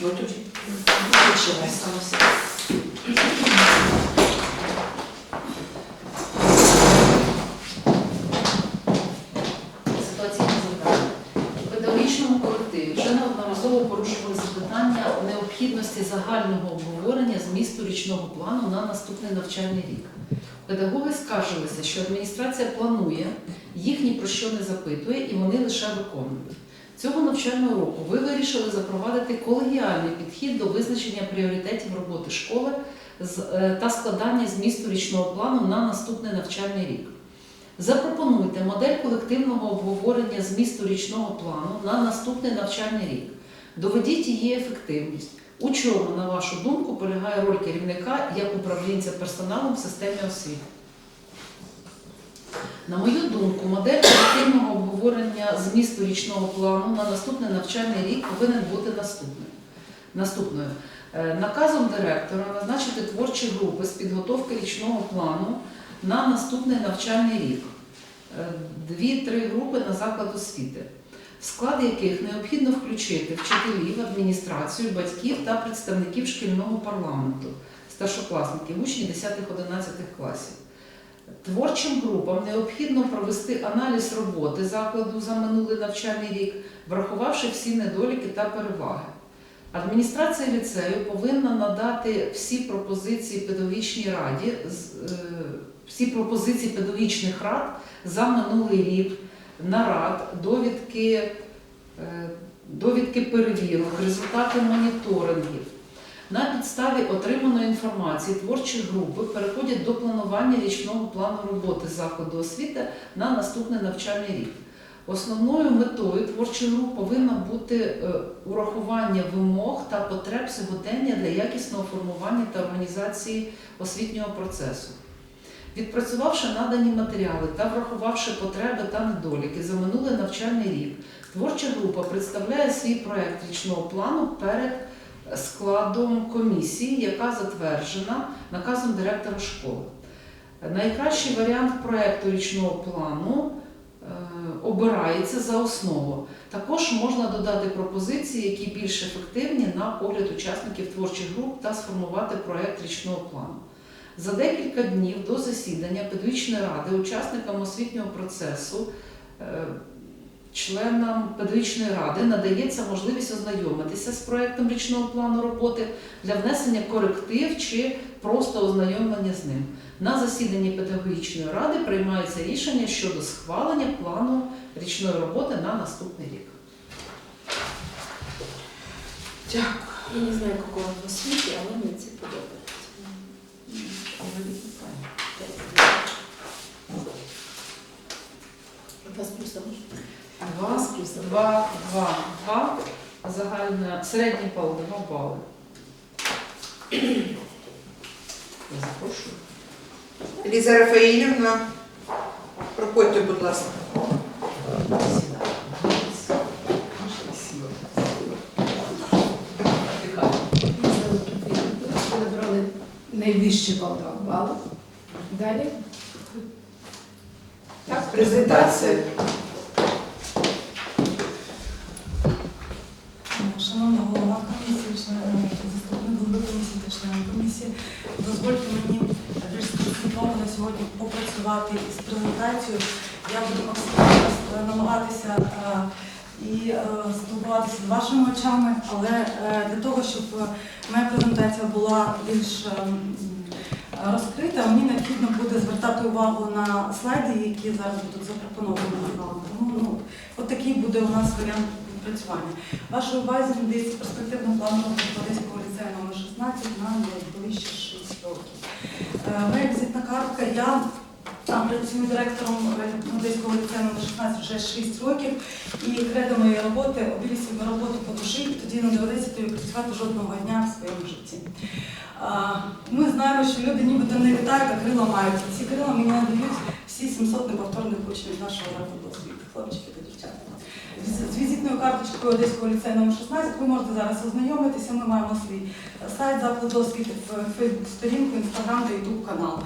Ну тоді. Завдання. В педагогічному колективі вже неодноразово порушували запитання необхідності загального обговорення змісту річного плану на наступний навчальний рік. Педагоги скаржилися, що адміністрація планує, їх ні про що не запитує і вони лише виконують. Цього навчального року ви вирішили запровадити колегіальний підхід до визначення пріоритетів роботи школи е, та складання змісту річного плану на наступний навчальний рік. Запропонуйте модель колективного обговорення змісту річного плану на наступний навчальний рік. Доведіть її ефективність. У чому, на вашу думку, полягає роль керівника як управлінця персоналом в системі освіти? На мою думку, модель колективного обговорення змісту річного плану на наступний навчальний рік повинен бути наступним. Наступною. Е, Наказом директора назначити творчі групи з підготовки річного плану на наступний навчальний рік. Е, Дві-три групи на заклад освіти, в склад яких необхідно включити вчителів, адміністрацію, батьків та представників шкільного парламенту, старшокласників, учнів 10-11 класів. Творчим групам необхідно провести аналіз роботи закладу за минулий навчальний рік, врахувавши всі недоліки та переваги. Адміністрація ліцею повинна надати всі пропозиції педагогічній раді, е, всі пропозиції педагогічних рад за минулий рік, нарад, довідки, е, довідки перевірок, результати моніторингів. На підставі отриманої інформації творчі групи переходять до планування річного плану роботи закладу освіти на наступний навчальний рік. Основною метою творчих груп повинно бути е, урахування вимог та потреб сьогодення для якісного формування та організації освітнього процесу. Відпрацювавши надані матеріали та врахувавши потреби та недоліки за минулий навчальний рік, творча група представляє свій проект річного плану перед складом комісії, яка затверджена наказом директора школи. Найкращий варіант проекту річного плану е, обирається за основу. Також можна додати пропозиції, які більш ефективні на погляд учасників творчих груп та сформувати проект річного плану. За декілька днів до засідання педагогічної ради учасникам освітнього процесу, е, членам педагогічної ради надається можливість ознайомитися з проєктом річного плану роботи для внесення коректив чи просто ознайомлення з ним. На засіданні педагогічної ради приймаються рішення щодо схвалення плану річної роботи на наступний рік. Дякую. Я не знаю, якого в освіті, але мені це подобається. У вас просто 2 плюс 2, 2, 2, загальна середня бал 2 бали. Я запрошую. Ліза Рафаїлівна, проходьте, будь ласка. Набрали найвищий бал 2 бали. Далі. Так, презентація. Попрацювати із презентацією. Я буду максимально е, намагатися е, і е, спілкуватися з вашими очами, але для того, щоб моя презентація була більш розкрита, мені необхідно буде звертати увагу на слайди, які зараз будуть запропоновані вам. Тому ну, от такий буде у нас варіант відпрацювання. Вашій увазі надається перспективний план розвитку ліцею номер 16 на найближчі 6 років. Моя візитна картка. Я а, працюю директором е, Одеського ліцею номер 16 вже 6 років. І кредо моєї роботи обілі на роботу по душі, і тоді не доведеться тобі працювати жодного дня в своєму житті. Ми знаємо, що люди нібито не літають, а крила мають. Ці крила мені надають всі 700 неповторних учнів нашого закладу освіти, хлопчики та дівчата. З- візитною карточкою Одеського ліцею номер 16 ви можете зараз ознайомитися. Ми маємо свій сайт закладу освіти, Фейсбук сторінку, інстаграм та ютуб канал.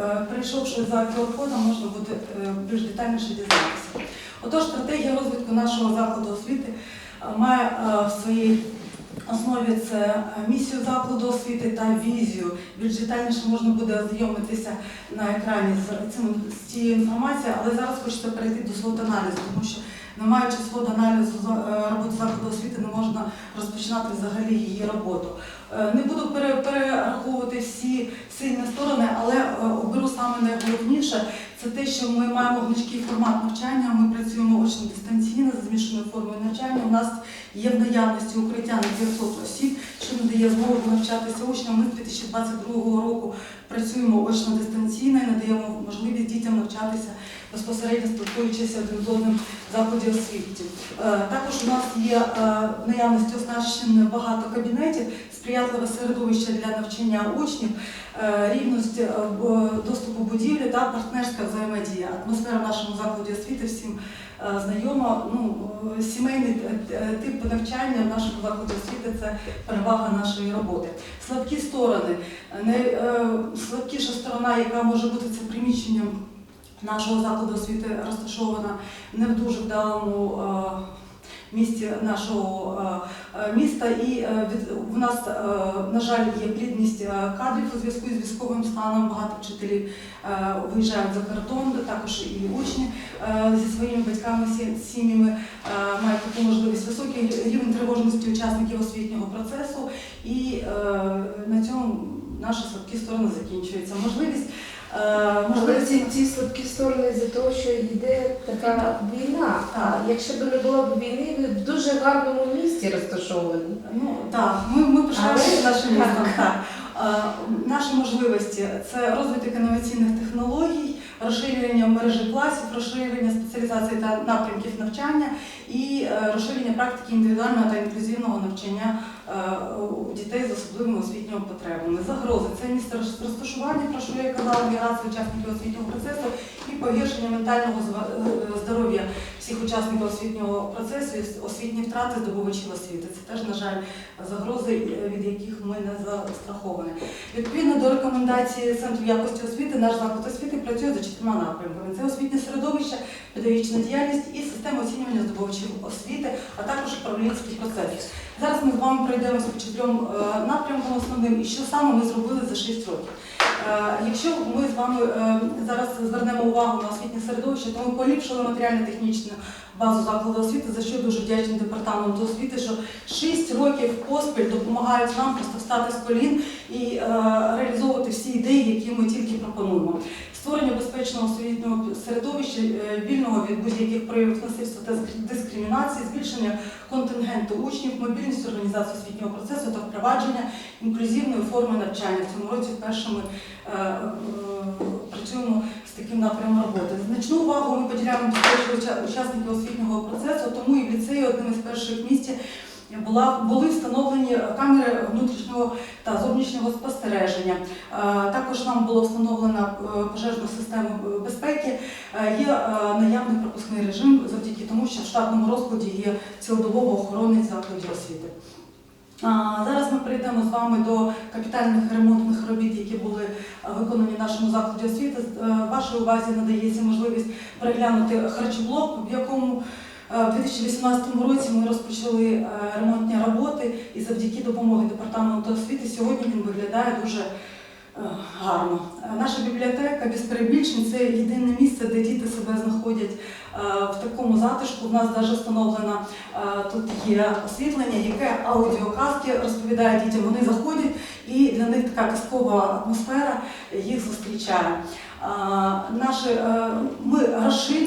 Е, Перейшовши за QR-кодом, можна буде е, більш детальніше дізнатися. Отож, стратегія розвитку нашого закладу освіти е, має е, в своїй основі це е, місію закладу освіти та візію. Більш детальніше можна буде ознайомитися на екрані з цим з цією інформацією, але зараз хочеться перейти до свого аналізу, тому що не маючи свого аналізу е, роботи закладу освіти, не можна розпочинати взагалі її роботу. Е, Не буду перераховувати всі сильні сторони, але е, оберу саме найголовніше це те, що ми маємо гнучкий формат навчання. Ми працюємо очно дистанційно за змішаною формою навчання. У нас є в наявності укриття на 900 осіб, що надає змогу навчатися учням. Ми з 2022 року працюємо очно дистанційно і надаємо можливість дітям навчатися безпосередньо спілкуючися один з одним в закладі освіти. Е, Також у нас є в наявності оснащено багато кабінетів, сприятливе середовище для навчання учнів, е, рівність е, доступу будівлі та партнерська взаємодія. Атмосфера в нашому закладі освіти всім е, знайома. Ну, сімейний тип навчання в нашому закладі освіти це перевага нашої роботи. Слабкі сторони. Найслабкіша сторона, яка може бути це приміщенням нашого закладу освіти розташована не в дуже вдалому місті нашого е, е, міста. І е, у нас, на жаль, є плідність кадрів у зв'язку з військовим станом. Багато вчителів виїжджають за кордон, також і учні зі своїми батьками, сі- сім'ями мають таку можливість високий рівень тривожності учасників освітнього процесу. І на цьому наші слабкі сторони закінчуються. Можливість Можливо, ці, ці слабкі сторони за того, що йде така війна. А якщо б не було б війни, ви в дуже гарному місці розташовані. Ну так, ми, ми пишаємося нашим містом. Так. Е, Наші можливості це розвиток інноваційних технологій, розширення мережі класів, розширення спеціалізації та напрямків навчання і е, розширення практики індивідуального та інклюзивного навчання е, у дітей з особливими освітніми потребами. Загрози це місце роз- про що я казала, міграція учасників освітнього процесу і погіршення ментального е, здоров'я всіх учасників освітнього процесу, освітні втрати здобувачів освіти. Це теж, на жаль, загрози, е, від яких ми не застраховані. Відповідно до рекомендації Центру якості освіти, наш заклад освіти працює за чотирма напрямками: це освітнє середовище, педагогічна діяльність і система оцінювання здобувачів освіти, а також управлінський процес. Зараз ми з вами пройдемося по чотирьом е, напрямкам основним і що саме ми зробили за 6 років. Е, Якщо ми з вами е, зараз звернемо увагу на освітнє середовище, то ми поліпшили матеріально-технічну базу закладу освіти, за що дуже вдячні департаменту освіти, що 6 років поспіль допомагають нам просто встати з колін і е, реалізовувати всі ідеї, які ми тільки пропонуємо. Створення безпечного освітнього середовища, е, вільного від будь-яких проявів насильства та дискримінації, збільшення контингенту учнів, мобільність організації освітнього процесу та впровадження інклюзивної форми навчання. В цьому році вперше ми е, працюємо з таким напрямом роботи. Значну увагу ми поділяємо безпеці уча- учасників освітнього процесу, тому і в ліцеї одним із перших місць була, були встановлені камери внутрішнього та зовнішнього спостереження. Е, Також нам було встановлено е, пожежну систему е, безпеки. Е, Є наявний пропускний режим завдяки тому, що в штатному розкладі є цілодобово охоронець закладів освіти. Зараз ми перейдемо з вами до капітальних ремонтних робіт, які були виконані в нашому закладі освіти. Вашій увазі надається можливість переглянути харчоблок, в якому в 2018 році ми розпочали е, ремонтні роботи, і завдяки допомоги департаменту освіти сьогодні він виглядає дуже е, гарно. Е, Наша бібліотека без перебільшень це єдине місце, де діти себе знаходять е, в такому затишку. У нас навіть встановлено е, тут є освітлення, яке аудіоказки розповідає дітям. Вони заходять і для них така казкова атмосфера їх зустрічає. Наші, е, ми розширюємося,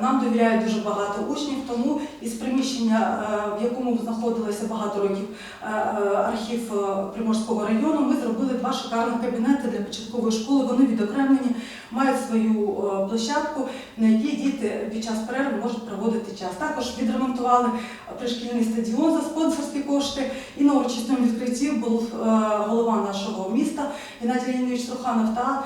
нам довіряють дуже багато учнів, тому із приміщення, е, в якому знаходилося багато років е, е, архів Приморського району, ми зробили два шикарних кабінети для початкової школи. Вони відокремлені, мають свою площадку, на якій діти під час перерви можуть проводити час. Також відремонтували пришкільний стадіон за спонсорські кошти. І на урочистому відкритті був голова нашого міста Геннадій Леонідович Труханов та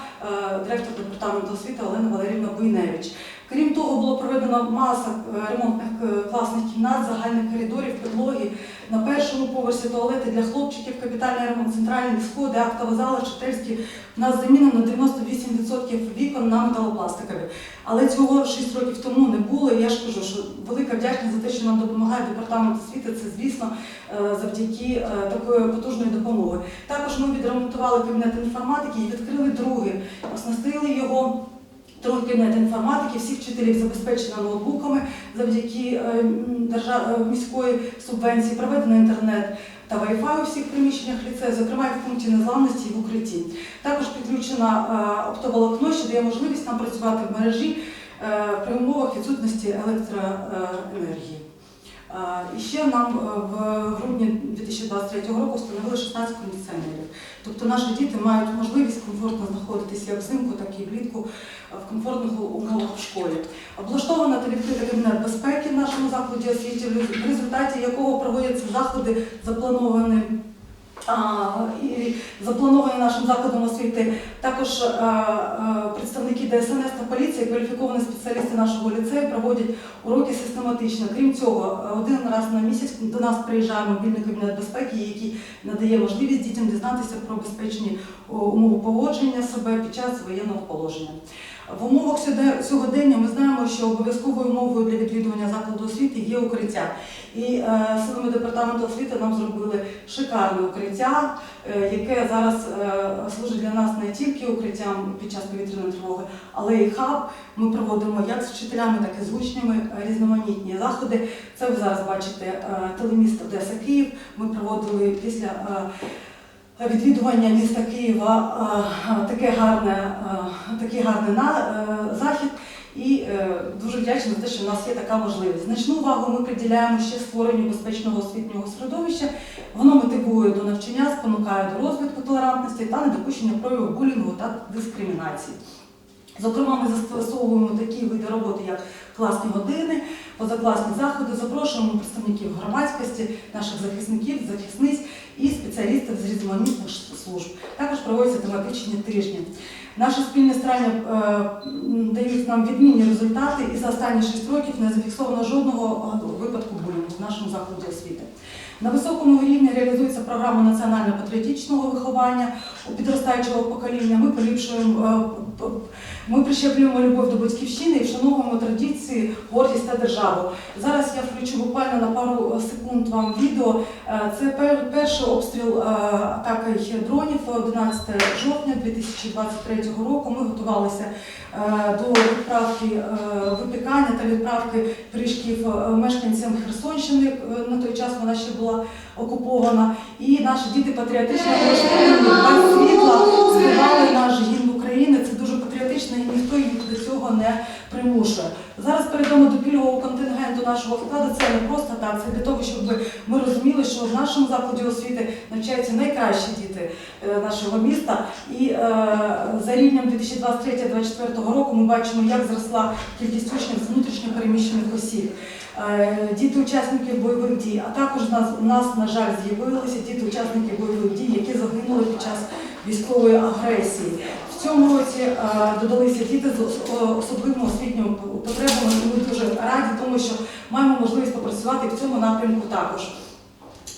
директор департаменту освіти Олена Валерівна Буйневич. Крім того, було проведено маса е, ремонтних е, класних кімнат, загальних коридорів, підлоги. На першому поверсі туалети для хлопчиків, капітальний ремонт, центральні сходи, актова зала, чотирські. У нас замінено 98% вікон на металопластикові. Але цього 6 років тому не було. Я ж кажу, що велика вдячність за те, що нам допомагає департамент освіти. Це звісно е, завдяки такої потужної допомоги. Також ми відремонтували кабінет інформатики і відкрили другий, оснастили його. Другий кабінет інформатики, всіх вчителів забезпечено ноутбуками завдяки е, е, міської субвенції, проведено інтернет та Wi-Fi у всіх приміщеннях ліцею, зокрема і в пункті незламності і в укритті. Також підключено е, оптоволокно, що дає можливість нам працювати в мережі при умовах відсутності електроенергії. І ще нам е, в грудні 2023 року встановили 16 кондиціонерів. Тобто наші діти мають можливість комфортно знаходитися як взимку, так і влітку е, в комфортних умовах в школі. Облаштовано та відкритий кабінет безпеки в нашому закладі освіти, в результаті якого проводяться заходи, заплановані. Заплановані нашим закладом освіти також е, е, представники ДСНС та поліції, кваліфіковані спеціалісти нашого ліцею проводять уроки систематично. Крім цього, е, один раз на місяць до нас приїжджає мобільний кабінет безпеки, який надає можливість дітям дізнатися про безпечні умови поводження себе під час воєнного положення. В умовах сьогодення ми знаємо, що обов'язковою умовою для відвідування закладу освіти є укриття. І е, силами департаменту освіти нам зробили шикарне укриття, е, яке зараз е, служить для нас не тільки укриттям під час повітряної тривоги, але і хаб. Ми проводимо як з вчителями, так і з учнями різноманітні заходи. Це ви зараз бачите е, телеміст Одеса Київ. Ми проводили після. е, Відвідування міста Києва таке гарне, такий гарний е, захід, і е, дуже вдячна за те, що в нас є така можливість. Значну увагу ми приділяємо ще створенню безпечного освітнього середовища. Воно мотивує до навчання, спонукає до розвитку толерантності та недопущення прояву булінгу та дискримінації. Зокрема, ми застосовуємо такі види роботи, як класні години, позакласні заходи, запрошуємо представників громадськості, наших захисників, захисниць і спеціалістів з різноманітних служб. Також проводяться тематичні тижні. Наші спільні старання е, дають нам відмінні результати, і за останні 6 років не зафіксовано жодного е, випадку булінгу в нашому закладі освіти. На високому рівні реалізується програма національно-патріотичного виховання підростаючого покоління. Ми поліпшуємо, е, ми прищеплюємо любов до батьківщини і вшановуємо традиції, гордість та державу. Зараз я включу буквально на пару секунд вам відео. Е, Це перший обстріл е, атакою дронів 11 жовтня 2023 року. Ми готувалися е, до відправки е, випікання та відправки пиріжків е, мешканцям Херсонщини. Е, На той час вона ще була окупована. І наші діти патріотично налаштовані без світла співали наш гімн України. Це дуже патріотично і ніхто їх до цього не примушує. Зараз перейдемо до пільгового контингенту нашого складу. Це не просто так, це для того, щоб ми розуміли, що в нашому закладі освіти навчаються найкращі діти е, нашого міста. І е, за рівнем 2023-2024 року ми бачимо, як зросла кількість учнів з внутрішньо переміщених осіб. Е, Діти учасників бойових дій, а також у нас, на жаль, з'явилися діти учасники бойових дій, які загинули під час військової агресії. В цьому році е, додалися діти з особливими освітніми потребами, і ми дуже раді, тому що маємо можливість попрацювати в цьому напрямку також.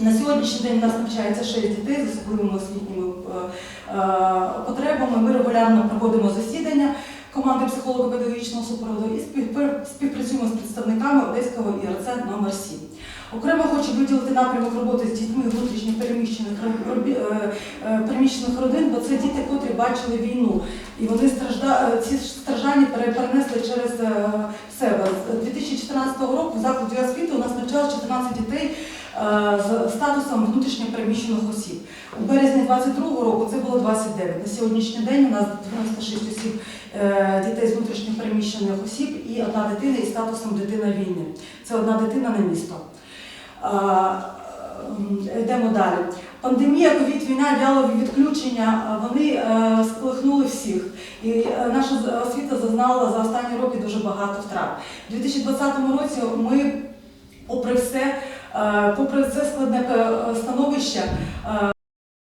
На сьогоднішній день у нас навчається 6 дітей з особливими освітніми е, е, потребами. Ми регулярно проводимо засідання команди психолого-педагогічного супроводу і співпрацюємо з представниками Одеського ІРЦ номер 7. Окремо хочу виділити напрямок роботи з дітьми внутрішньо переміщених е, е, переміщених родин, бо це діти, котрі бачили війну. І вони стражда... е, ці страждання перенесли через себе. З 2014 року в закладі освіти у нас навчалось 14 дітей з статусом внутрішньо переміщених осіб. У березні 22 року це було 29. На сьогоднішній день у нас 96 осіб дітей з внутрішньо переміщених осіб і одна дитина із статусом дитина війни. Це одна дитина на місто. Ем, Йдемо далі. Пандемія, ковід, війна, діалоги, відключення, вони е, сколихнули всіх. І е, наша освіта зазнала за останні роки дуже багато втрат. У 2020 році ми, попри все, е, попри це складне становище,